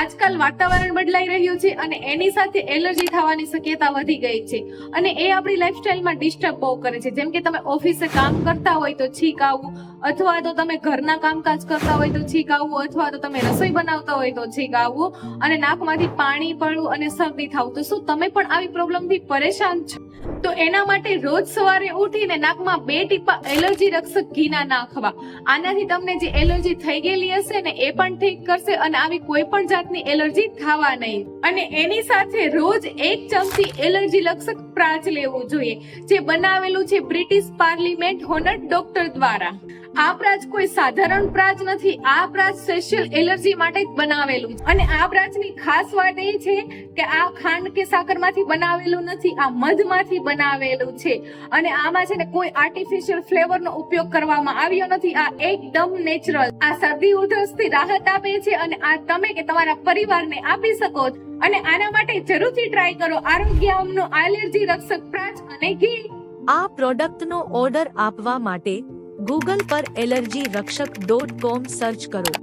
આજકાલ વાતાવરણ બદલાઈ રહ્યું છે અને એની સાથે એલર્જી થવાની શક્યતા વધી ગઈ છે. અને એ આપણી લાઈફસ્ટાઈલમાં ડિસ્ટર્બ બહુ કરે છે. જેમ કે તમે ઓફિસે કામ કરતા હોય તો છીક આવવું અથવા તો તમે ઘરના કામકાજ કરતા હોય તો છીક આવવું અથવા તો તમે રસોઈ બનાવતા હોય તો છીક આવવું અને નાકમાંથી પાણી પડવું અને શરદી થવું. તો શું તમે પણ આવી પ્રોબ્લેમથી પરેશાન છો? તો એના માટે રોજ સવારે ઉઠીને નાકમાં બે ટીપા એલર્જી રક્ષક ઘીના નાખવા. આનાથી તમને જે એલર્જી થઈ ગયેલી હશે ને એ પણ ઠીક કરશે અને આવી કોઈ પણ જાતની એલર્જી થવા નહીં. અને એની સાથે રોજ એક ચમચી એલર્જી લક્ષક પ્રાચ લેવું જોઈએ, જે બનાવેલું છે બ્રિટિશ પાર્લિમેન્ટ હોનર ડોક્ટર દ્વારા. આ પ્રાચ કોઈ સાધારણ પ્રાચ નથી. આ પ્રાચ સ્પેશિયલ એલર્જી માટે બનાવેલું અને આ પ્રાચની ખાસ વાત એ છે કે આ ખાંડ કે સાકરમાંથી બનાવેલું નથી, આ મધમાંથી બનાવેલું છે. અને આમાં છે ને કોઈ આર્ટિફિશિયલ ફ્લેવરનો ઉપયોગ કરવામાં આવ્યો નથી. આ એકદમ નેચરલ આ શરદી ઉધરસથી રાહત આપે છે અને આ તમે કે તમારા પરિવારને આપી શકો. અને આના માટે જરૂરથી ટ્રાય કરો. આરોગ્ય અમનો એલર્જી રક્ષક પ્રાચ અને ઘી. આ પ્રોડક્ટનો ઓર્ડર આપવા માટે ગૂગલ પર એલર્જી રક્ષક ડોટ કોમ સર્ચ કરો.